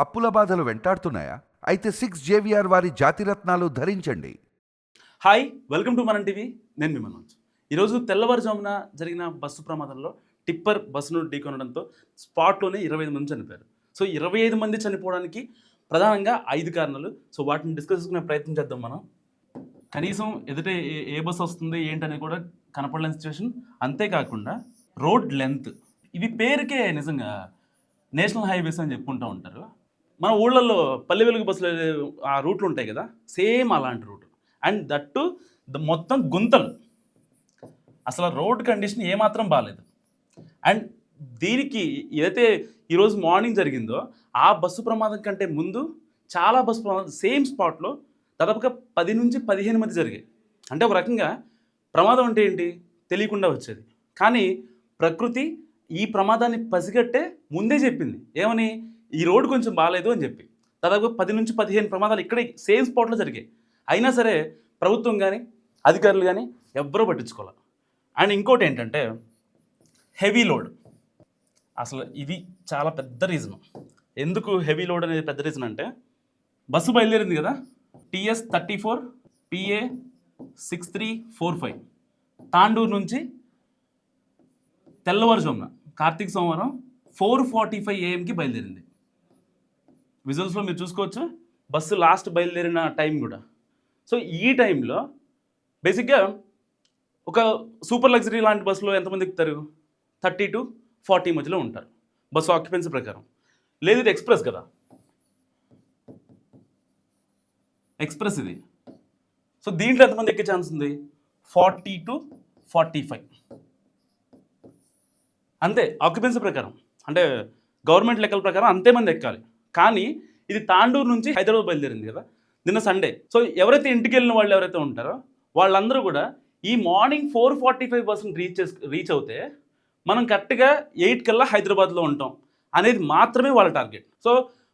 అప్పుల బాధలు వెంటాడుతున్నాయా? అయితే సిక్స్ జేవిఆర్ వారి జాతిరత్నాలు ధరించండి. Hi welcome to Manam TV. నేను మీ మనోజ్. ఈరోజు తెల్లవారుజామున జరిగిన బస్సు ప్రమాదంలో టిప్పర్ బస్సును ఢీకొనడంతో స్పాట్లోనే ఇరవై ఐదు మంది చనిపోయారు. సో ఇరవై ఐదు మంది చనిపోవడానికి ప్రధానంగా ఐదు కారణాలు. సో వాటిని డిస్కస్ చేసుకునే ప్రయత్నం చేద్దాం మనం. కనీసం ఎదుట ఏ- బస్సు వస్తుంది ఏంటని కూడా కనపడలేని సిచ్యువేషన్ అంతేకాకుండా రోడ్ లెంత్ ఇది పేరుకే నిజంగా నేషనల్ హైవేస్ అని చెప్పుకుంటూ ఉంటారు. మన ఊళ్ళల్లో పల్లె వెలుగు బస్సులు ఆ రూట్లు ఉంటాయి కదా సేమ్ అలాంటి రూట్. అండ్ దట్టు ద- మొత్తం గుంతలు. అసలు రోడ్ కండిషన్ ఏమాత్రం బాగాలేదు అండ్ దీనికి ఏదైతే ఈరోజు మార్నింగ్ జరిగిందో ఆ బస్సు ప్రమాదం కంటే ముందు చాలా బస్సు ప్రమాదం సేమ్ స్పాట్లో దాదాపుగా పది నుంచి పదిహేను మంది జరిగాయి. అంటే ఒక రకంగా ప్రమాదం అంటే ఏంటి? తెలియకుండా వచ్చేది. కానీ ప్రకృతి ఈ ప్రమాదాన్ని పసిగట్టే ముందే చెప్పింది. ఏమని? ఈ రోడ్డు కొంచెం బాగాలేదు అని చెప్పి. దాదాపు పది నుంచి పదిహేను ప్రమాదాలు ఇక్కడే సేమ్ స్పాట్లో జరిగాయి. అయినా సరే ప్రభుత్వం కానీ అధికారులు కానీ ఎవ్వరూ పట్టించుకోవాలి అండ్ ఇంకోటి ఏంటంటే హెవీ లోడ్. అసలు ఇది చాలా పెద్ద రీజన్. ఎందుకు హెవీ లోడ్ అనేది పెద్ద రీజన్ అంటే బస్సు బయలుదేరింది కదా TS thirty four PA six three four five. Tandur నుంచి తెల్లవారుజామున కార్తీక సోమవారం ఫోర్ ఫార్టీ ఫైవ్ ఏఎంకి బయలుదేరింది. విజువల్స్లో మీరు చూసుకోవచ్చు. బస్సు లాస్ట్ బయలుదేరిన టైం కూడా. సో ఈ టైంలో బేసిక్గా ఒక సూపర్ లగ్జరీ లాంటి బస్సులో ఎంతమంది ఎక్కుతారు? థర్టీ టు ఫార్టీ మధ్యలో ఉంటారు. బస్సు ఆక్యుపెన్సీ ప్రకారం. లేదు ఇది ఎక్స్ప్రెస్ కదా? ఎక్స్ప్రెస్ ఇది. సో దీంట్లో ఎంతమంది ఎక్కే ఛాన్స్ ఉంది? Forty two forty five. అంతే ఆక్యుపెన్సీ ప్రకారం. అంటే గవర్నమెంట్ లెక్కల ప్రకారం అంతే మంది ఎక్కాలి. కానీ ఇది తాండూరు నుంచి హైదరాబాద్ బయలుదేరింది కదా నిన్న సండే సో ఎవరైతే ఇంటికి వెళ్ళిన వాళ్ళు ఎవరైతే ఉంటారో వాళ్ళందరూ కూడా ఈ morning four forty five percent reach reach అవుతే మనం కరెక్ట్గా ఎయిట్ కల్లా హైదరాబాద్లో ఉంటాం అనేది మాత్రమే వాళ్ళ టార్గెట్. సో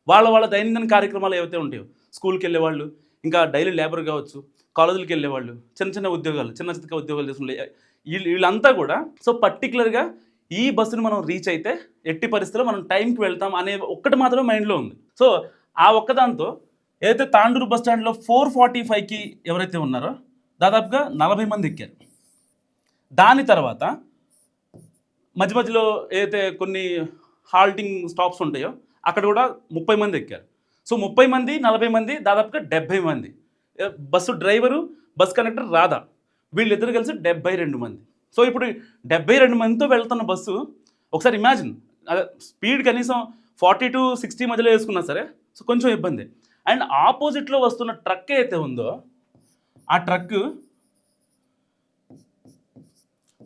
వాళ్ళ వాళ్ళ దైనందిన కార్యక్రమాలు ఏవైతే ఉంటాయో స్కూల్కి వెళ్ళే వాళ్ళు ఇంకా డైలీ లేబర్ కావచ్చు కాలేజీలకు వెళ్ళే వాళ్ళు చిన్న చిన్న ఉద్యోగాలు చిన్న చిన్న ఉద్యోగాలు చేసుకునే వీళ్ళంతా కూడా సో పర్టికులర్గా ఈ బస్సును మనం రీచ్ అయితే ఎట్టి పరిస్థితిలో మనం టైంకి వెళ్తాం అనే ఒక్కటి మాత్రమే మైండ్లో ఉంది. సో ఆ ఒక్కదాంతో ఏదైతే తాండూరు బస్ స్టాండ్లో ఫోర్ ఫార్టీ ఫైవ్కి ఎవరైతే ఉన్నారో దాదాపుగా నలభై మంది ఎక్కారు. దాని తర్వాత మధ్య మధ్యలో ఏదైతే కొన్ని హాల్టింగ్ స్టాప్స్ ఉంటాయో అక్కడ కూడా ముప్పై మంది ఎక్కారు. సో ముప్పై మంది నలభై మంది దాదాపుగా డెబ్భై మంది. Bus driver bus conductor Radha. వీళ్ళిద్దరు కలిసి డెబ్బై రెండు మంది. సో ఇప్పుడు డెబ్బై రెండు మందితో వెళ్తున్న బస్సు ఒకసారి ఇమాజిన్ అదే స్పీడ్ కనీసం ఫార్టీ టు సిక్స్టీ మధ్యలో వేసుకున్నా సరే సో కొంచెం ఇబ్బంది. అండ్ ఆపోజిట్లో వస్తున్న ట్రక్ అయితే ఉందో ఆ ట్రక్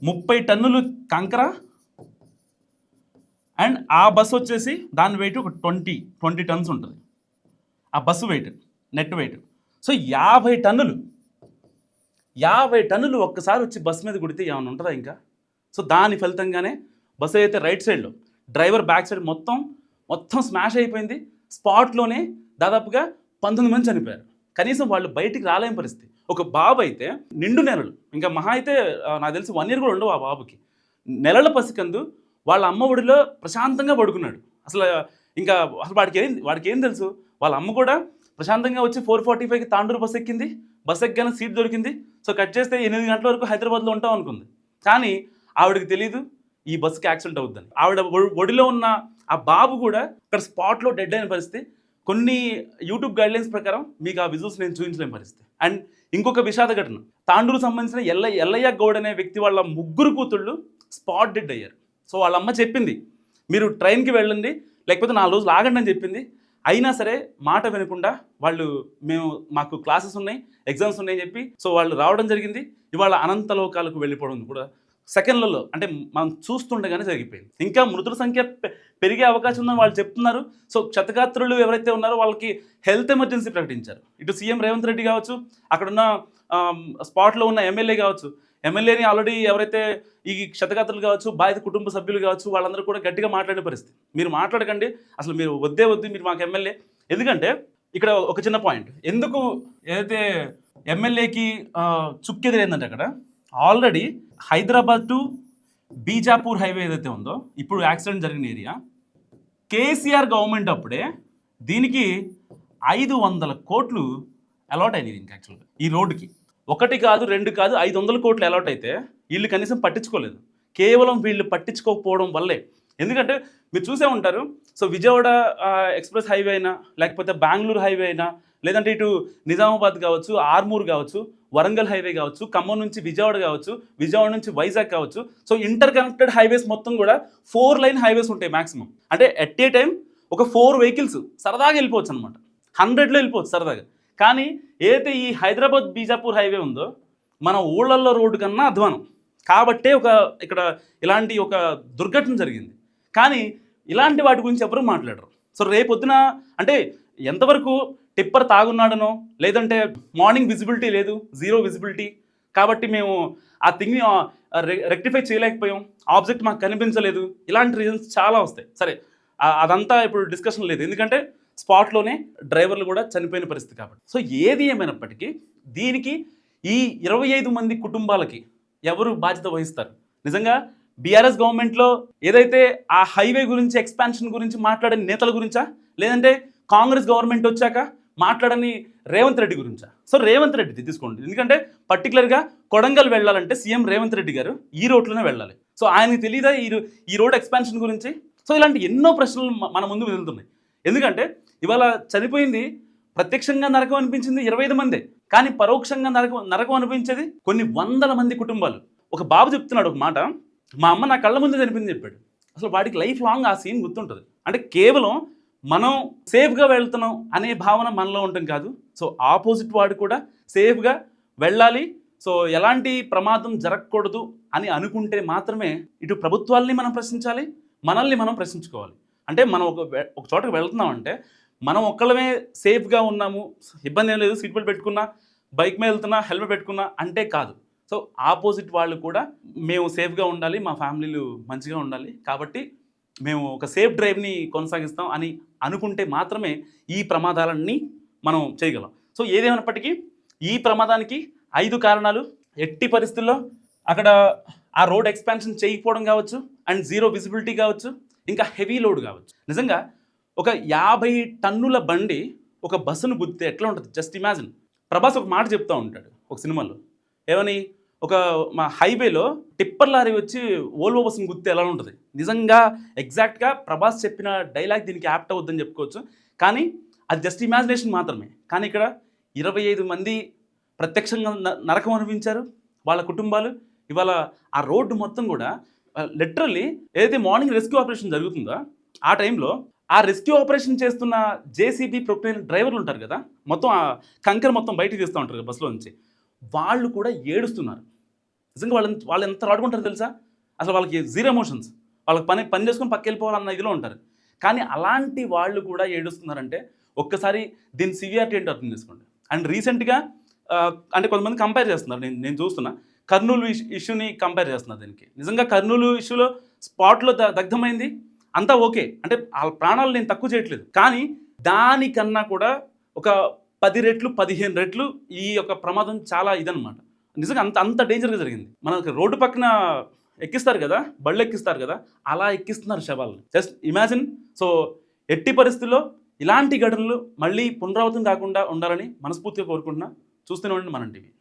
ముప్పై టన్నులు కంకర అండ్ ఆ బస్సు వచ్చేసి దాని వెయిట్ ఒక ట్వంటీ ట్వంటీ టన్స్ ఉంటుంది. ఆ bus weight net weight so యాభై టన్నులు. యాభై టన్నులు ఒక్కసారి వచ్చి బస్సు మీద కుడితే ఏమైనా ఉంటుందా ఇంకా? సో దాని ఫలితంగానే బస్సు అయితే రైట్ సైడ్లో డ్రైవర్ బ్యాక్ సైడ్ మొత్తం మొత్తం స్మాష్ అయిపోయింది. స్పాట్లోనే దాదాపుగా పంతొమ్మిది మంది చనిపోయారు. కనీసం వాళ్ళు బయటికి రాలేని పరిస్థితి. ఒక బాబు అయితే నిండు నెలలు. ఇంకా మహా అయితే నాకు తెలిసి వన్ ఇయర్ కూడా ఉండవు ఆ బాబుకి. నెలల పసికందు వాళ్ళ అమ్మ ఒడిలో ప్రశాంతంగా పడుకున్నాడు. అసలు ఇంకా అసలు వాడికి ఏం వాడికి ఏం తెలుసు? వాళ్ళ అమ్మ కూడా ప్రశాంతంగా వచ్చి ఫోర్ ఫార్టీ ఫైవ్కి తాండూరు బస్ ఎక్కింది. బస్ ఎక్కాను సీట్ దొరికింది. సో కట్ చేస్తే ఎనిమిది గంటల వరకు హైదరాబాద్లో ఉంటాం అనుకుంది. కానీ ఆవిడకి తెలియదు ఈ బస్సుకి యాక్సిడెంట్ అవుద్దని. ఆవిడ ఒడిలో ఉన్న ఆ బాబు కూడా అక్కడ స్పాట్లో డెడ్ అయిన పరిస్థితి. కొన్ని యూట్యూబ్ గైడ్లైన్స్ ప్రకారం మీకు ఆ విజువల్స్ నేను చూపించలేని పరిస్థితి. అండ్ ఇంకొక విషాద ఘటన. తాండూరు సంబంధించిన ఎల్ల ఎల్లయ్య గౌడ్ అనే వ్యక్తి వాళ్ళ ముగ్గురు కూతుళ్ళు స్పాట్ డెడ్ అయ్యారు. సో వాళ్ళ అమ్మ చెప్పింది మీరు ట్రైన్కి వెళ్ళండి లేకపోతే నాలుగు రోజులు ఆగండి అని చెప్పింది. అయినా సరే మాట వినకుండా వాళ్ళు మేము మాకు క్లాసెస్ ఉన్నాయి ఎగ్జామ్స్ ఉన్నాయని చెప్పి సో వాళ్ళు రావడం జరిగింది. ఇవాళ అనంత లోకాలకు వెళ్ళిపోవడం కూడా సెకండ్లలో అంటే మనం చూస్తుండగానే జరిగిపోయింది. ఇంకా మృతుల సంఖ్య పె- పెరిగే అవకాశం ఉందని వాళ్ళు చెప్తున్నారు. సో క్షతగాత్రులు ఎవరైతే ఉన్నారో వాళ్ళకి హెల్త్ ఎమర్జెన్సీ ప్రకటించారు. ఇటు సీఎం రేవంత్ రెడ్డి కావచ్చు అక్కడున్న స్పాట్లో ఉన్న ఎమ్మెల్యే కావచ్చు. ఎమ్మెల్యేని ఆల్రెడీ ఎవరైతే ఈ క్షతగాత్రులు కావచ్చు బాధిత కుటుంబ సభ్యులు కావచ్చు వాళ్ళందరూ కూడా గట్టిగా మాట్లాడే పరిస్థితి. మీరు మాట్లాడకండి. అసలు మీరు వద్దే వద్దు మీరు మాకు ఎమ్మెల్యే. ఎందుకంటే ఇక్కడ ఒక చిన్న పాయింట్. ఎందుకు ఏదైతే ఎమ్మెల్యేకి చుక్కెదిరైందంటే అక్కడ already Hyderabad to Bijapur highway ఏదైతే ఉందో ఇప్పుడు యాక్సిడెంట్ జరిగిన ఏరియా కేసీఆర్ గవర్నమెంట్ అప్పుడే దీనికి ఐదు వందల కోట్లు అలాట్ అయినాయి దీనికి యాక్చువల్గా ఈ రోడ్డుకి. ఒకటి కాదు రెండు కాదు ఐదు వందల కోట్లు అలాట్ అయితే వీళ్ళు కనీసం పట్టించుకోలేదు. కేవలం వీళ్ళు పట్టించుకోకపోవడం వల్లే. ఎందుకంటే మీరు చూసే ఉంటారు సో విజయవాడ ఎక్స్ప్రెస్ హైవే అయినా లేకపోతే బెంగళూరు హైవే అయినా లేదంటే ఇటు నిజామాబాద్ కావచ్చు ఆర్మూర్ కావచ్చు వరంగల్ హైవే కావచ్చు ఖమ్మం నుంచి విజయవాడ కావచ్చు విజయవాడ నుంచి వైజాగ్ కావచ్చు. సో ఇంటర్ కనెక్టెడ్ హైవేస్ మొత్తం కూడా ఫోర్ లైన్ హైవేస్ ఉంటాయి మాక్సిమం. అంటే ఎట్ ఏ టైం ఒక ఫోర్ వెహికల్స్ సరదాగా వెళ్ళిపోవచ్చు అనమాట హండ్రెడ్లో వెళ్ళిపోవచ్చు సరదాగా. కానీ ఏదైతే ఈ హైదరాబాద్ బీజాపూర్ హైవే ఉందో మన ఊళ్ళల్లో రోడ్డు కన్నా అధ్వానం. కాబట్టే ఒక ఇక్కడ ఇలాంటి ఒక దుర్ఘటన జరిగింది. కానీ ఇలాంటి వాటి గురించి ఎవరు మాట్లాడరు. సో రేపొద్దున అంటే ఎంతవరకు టిప్పర్ తాగున్నాడనో లేదంటే మార్నింగ్ విజిబిలిటీ లేదు జీరో విజిబిలిటీ కాబట్టి మేము ఆ థింగ్ని రెక్టిఫై చేయలేకపోయాం. ఆబ్జెక్ట్ మాకు కనిపించలేదు. ఇలాంటి రీజన్స్ చాలా వస్తాయి. సరే అదంతా ఇప్పుడు డిస్కషన్ లేదు. ఎందుకంటే స్పాట్లోనే డ్రైవర్లు కూడా చనిపోయిన పరిస్థితి కాబట్టి. సో ఏది ఏమైనప్పటికీ దీనికి ఈ ఇరవై ఐదు మంది కుటుంబాలకి ఎవరు బాధ్యత వహిస్తారు? నిజంగా బీఆర్ఎస్ గవర్నమెంట్లో ఏదైతే ఆ హైవే గురించి ఎక్స్పాన్షన్ గురించి మాట్లాడని నేతల గురించా? లేదంటే కాంగ్రెస్ గవర్నమెంట్ వచ్చాక మాట్లాడని రేవంత్ రెడ్డి గురించా? సో రేవంత్ రెడ్డి తీసుకోండి. ఎందుకంటే పర్టికులర్గా కొడంగల్ వెళ్ళాలంటే సీఎం రేవంత్ రెడ్డి గారు ఈ రోడ్లోనే వెళ్ళాలి. సో ఆయనకి తెలియదా ఈ ఈ రోడ్ ఎక్స్పాన్షన్ గురించి? సో ఇలాంటి ఎన్నో ప్రశ్నలు మన ముందు వెళ్తున్నాయి. ఎందుకంటే ఇవాళ చనిపోయింది ప్రత్యక్షంగా నరకం అనిపించింది ఇరవై ఐదు మందే. కానీ పరోక్షంగా నరకం నరకం అనిపించేది కొన్ని వందల మంది కుటుంబాలు. ఒక బాబు చెప్తున్నాడు ఒక మాట మా అమ్మ నా కళ్ళ ముందు చనిపోయింది చెప్పాడు. అసలు వాడికి లైఫ్ లాంగ్ ఆ సీన్ గుర్తుంటుంది. అంటే కేవలం మనం సేఫ్గా వెళ్తున్నాం అనే భావన మనలో ఉండటం కాదు. సో ఆపోజిట్ వాడు కూడా సేఫ్గా వెళ్ళాలి. సో ఎలాంటి ప్రమాదం జరగకూడదు అని అనుకుంటే మాత్రమే ఇటు ప్రభుత్వాల్ని మనం ప్రశ్నించాలి మనల్ని మనం ప్రశ్నించుకోవాలి. అంటే మనం ఒక ఒక చోటకి వెళ్తున్నామంటే మనం ఒక్కళ్ళమే సేఫ్గా ఉన్నాము ఇబ్బంది ఏం లేదు సీట్ బెల్ట్ పెట్టుకున్నా బైక్ మీద వెళ్తున్నా హెల్మెట్ పెట్టుకున్నా అంటే కాదు. సో ఆపోజిట్ వాళ్ళు కూడా మేము సేఫ్గా ఉండాలి మా ఫ్యామిలీలు మంచిగా ఉండాలి కాబట్టి మేము ఒక సేఫ్ డ్రైవ్ని కొనసాగిస్తాం అని అనుకుంటే మాత్రమే ఈ ప్రమాదాలన్నీ మనం చేయగలం. సో ఏదేమైనప్పటికీ ఈ ప్రమాదానికి ఐదు కారణాలు ఎట్టి పరిస్థితుల్లో అక్కడ ఆ రోడ్ ఎక్స్పాన్షన్ చేయకపోవడం కావచ్చు అండ్ జీరో విజిబిలిటీ కావచ్చు. ఇంకా హెవీ లోడ్ కావచ్చు. నిజంగా ఒక యాభై టన్నుల బండి ఒక బస్సును గుద్దితే ఎట్లా ఉంటుంది? జస్ట్ ఇమాజిన్ ప్రభాస్ ఒక మాట చెప్తా ఉంటాడు ఒక సినిమాలో. ఏమని? ఒక మా హైవేలో టిప్పర్ లారీ వచ్చి ఓల్వో బస్సును గుద్దితే ఎలా ఉంటుంది? నిజంగా ఎగ్జాక్ట్గా ప్రభాస్ చెప్పిన డైలాగ్ దీనికి యాప్ట్ అవుద్దని చెప్పుకోవచ్చు. కానీ అది జస్ట్ ఇమాజినేషన్ మాత్రమే. కానీ ఇక్కడ ఇరవై ఐదు మంది ప్రత్యక్షంగా న- నరకం అనుభవించారు వాళ్ళ కుటుంబాలు. ఇవాళ ఆ రోడ్డు మొత్తం కూడా లిటరల్లీ ఏదైతే మార్నింగ్ రెస్క్యూ ఆపరేషన్ జరుగుతుందో ఆ టైంలో ఆ రెస్క్యూ ఆపరేషన్ చేస్తున్న జేసీబీ ప్రొక్లైన్ డ్రైవర్లు ఉంటారు కదా మొత్తం ఆ కంకర మొత్తం బయటికి తీస్తూ ఉంటారు కదా బస్సులో నుంచి. వాళ్ళు కూడా ఏడుస్తున్నారు. నిజంగా వాళ్ళు వాళ్ళు ఎంత రాడుకుంటారు తెలుసా? అసలు వాళ్ళకి జీరో ఎమోషన్స్ వాళ్ళకి పని పని చేసుకొని పక్క వెళ్ళిపోవాలన్న ఇదిలో ఉంటారు. కానీ అలాంటి వాళ్ళు కూడా ఏడుస్తున్నారంటే ఒక్కసారి దీని సివియారిటీ ఏంటో అర్థం చేసుకోండి అండ్ రీసెంట్గా అంటే కొంతమంది కంపేర్ చేస్తున్నారు. నేను నేను చూస్తున్నా. కర్నూలు ఇష్యూని కంపేర్ చేస్తున్నారు దీనికి. నిజంగా కర్నూలు ఇష్యూలో స్పాట్లో ద దగ్ధమైంది? అంతా ఓకే. అంటే వాళ్ళ ప్రాణాలు నేను తక్కువ చేయట్లేదు. కానీ దానికన్నా కూడా ఒక పది రెట్లు పదిహేను రెట్లు ఈ యొక్క ప్రమాదం చాలా ఇదనమాట నిజంగా అంత అంత డేంజర్గా జరిగింది. మనకి రోడ్డు పక్కన ఎక్కిస్తారు కదా బళ్ళు ఎక్కిస్తారు కదా అలా ఎక్కిస్తున్నారు శవాలను జస్ట్ ఇమాజిన్. సో ఎట్టి పరిస్థితుల్లో ఇలాంటి ఘటనలు మళ్ళీ పునరావృతం కాకుండా ఉండాలని మనస్ఫూర్తిగా కోరుకుంటున్నా. చూస్తూనే ఉండండి మనం టీవీ